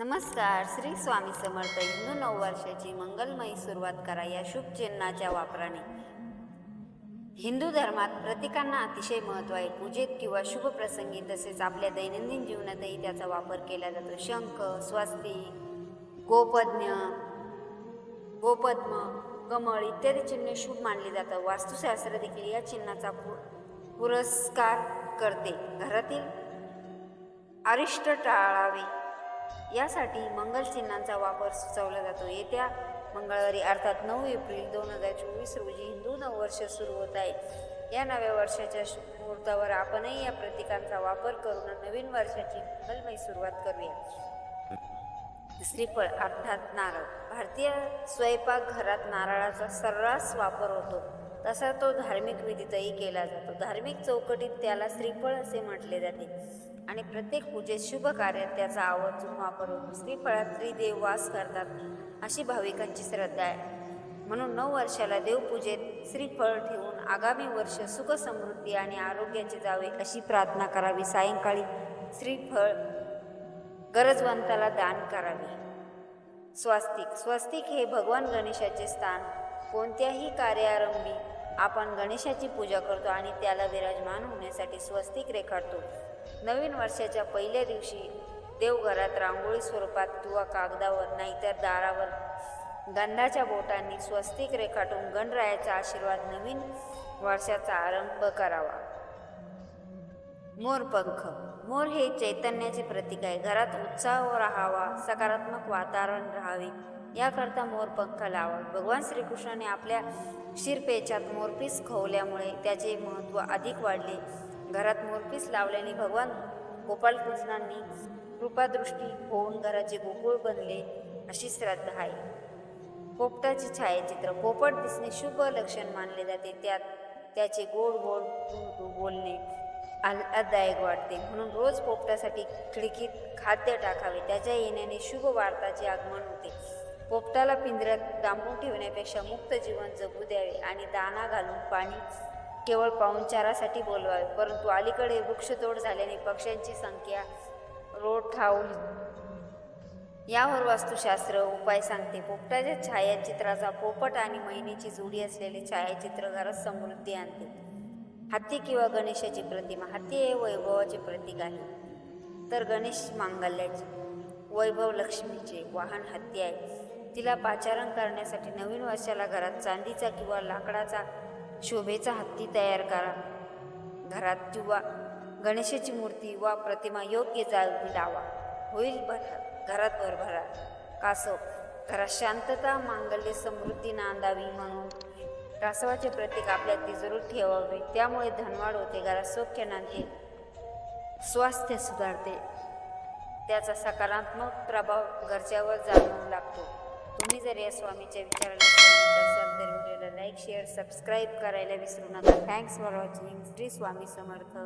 नमस्कार श्री स्वामी समर्थ. हिंदू नववर्षाची मंगलमयी सुरुवात करा या शुभ चिन्हाच्या वापराने. हिंदू धर्मात प्रतीकांना अतिशय महत्त्व आहे. पूजेत किंवा शुभ प्रसंगी तसेच आपल्या दैनंदिन जीवनातही त्याचा वापर केला जातो. शंख स्वस्ती गोपज्ञ गोपद्म कमळ इत्यादी चिन्हे शुभ मानली जातात. वास्तुशास्त्र देखील या चिन्हाचा पु पुरस्कार करते. घरातील अरिष्ट टाळावे. यासाठी मंगलचिन्हांचा वापर सुचवला जातो. येत्या मंगळवारी अर्थात नऊ एप्रिल दोन हजार चोवीस रोजी हिंदू नववर्ष सुरू होत आहे. या नव्या वर्षाच्या मुहूर्तावर आपणही या प्रतीकांचा वापर करून नवीन वर्षाची मंगलमयी सुरुवात करूया. श्रीफळ अर्थात नारळ. भारतीय स्वयंपाक घरात नारळाचा सर्रास वापर होतो. तसा तो धार्मिक विधीतही केला जातो. धार्मिक चौकटीत त्याला श्रीफळ असे म्हटले जाते. आणि प्रत्येक पूजेत शुभ कार्यात त्याचा आवर्जून वापर होतो श्रीफळात त्रिदेव वास करतात अशी भाविकांची श्रद्धा आहे. म्हणून नऊ वर्षाला देवपूजेत श्रीफळ ठेवून आगामी वर्ष सुख समृद्धी आणि आरोग्याचे जावे अशी प्रार्थना करावी. सायंकाळी श्रीफळ गरजवंताला दान करावे. स्वास्तिक स्वस्तिक हे भगवान गणेशाचे स्थान कोणत्याही कार्यारंभी आपण गणेशाची पूजा करतो आणि त्याला विराजमान होण्यासाठी स्वस्तिक रेखाटतो. नवीन वर्षाच्या पहिल्या दिवशी देवघरात रांगोळी स्वरूपात किंवा कागदावर नाहीतर दारावर गंधाच्या बोटांनी स्वस्तिक रेखाटून गणरायाचा आशीर्वाद नवीन वर्षाचा आरंभ करावा. मोरपंख मोर हे चैतन्याचे प्रतीक आहे. घरात उत्साह राहावा सकारात्मक वातावरण राहावे. याकरता मोर पंख लावा भगवान श्रीकृष्णाने आपल्या शिरपेचात मोरपीस खवल्यामुळे त्याचे महत्त्व अधिक वाढले. घरात मोरपीस लावल्याने भगवान गोपालकृष्णांनी कृपादृष्टी होऊन घराचे गोकुळ बनले अशी श्रद्धा आहे. पोपटाचे छायाचित्र पोपट दिसणे शुभ लक्षण मानले जाते. त्यात त्याचे गोड गोड बोलणे आल्हाददायक वाटते म्हणून रोज पोपटासाठी खिडकीत खाद्य टाकावे. त्याच्या येण्याने शुभ वार्ताचे आगमन होते. पोपटाला पिंजऱ्यात डांबून ठेवण्यापेक्षा मुक्त जीवन जगू द्यावे आणि दाना घालून पाणी केवळ पाहुणचारासाठी बोलवावे. परंतु अलीकडे वृक्षतोड झाल्याने पक्ष्यांची संख्या रोठावली. यावर वास्तुशास्त्र उपाय सांगते. पोपटाच्या छायाचित्राचा पोपट आणि महिन्याची जोडी असलेले छायाचित्र घरात समृद्धी आणते. हत्ती किंवा गणेशाची प्रतिमा हत्ती हे वैभवाचे प्रतीक आहे. तर गणेश मांगल्याचे वैभव लक्ष्मीचे वाहन हत्ती आहे. तिला पाचारण करण्यासाठी नवीन वर्षाला घरात चांदीचा किंवा लाकडाचा शोभेचा हत्ती तयार करा. घरात किंवा गणेशाची मूर्ती वा प्रतिमा योग्य जागी लावा. होईल भरा घरात भरभरा कासव घरात शांतता मांगल्य समृद्धी नांदावी म्हणून. रासवाचे प्रतीक आपल्या तिजोरीत ठेवावे. त्यामुळे धनवाढ होते घरात सौख्य नांदते स्वास्थ्य सुधारते. त्याचा सकारात्मक प्रभाव घरच्यावर जाणवू लागतो. तुम्ही जर या स्वामीच्या विचाराला असाल तर व्हिडिओला लाईक शेअर सबस्क्राईब करायला विसरू नका. Thanks for watching Shri Swami Samarth.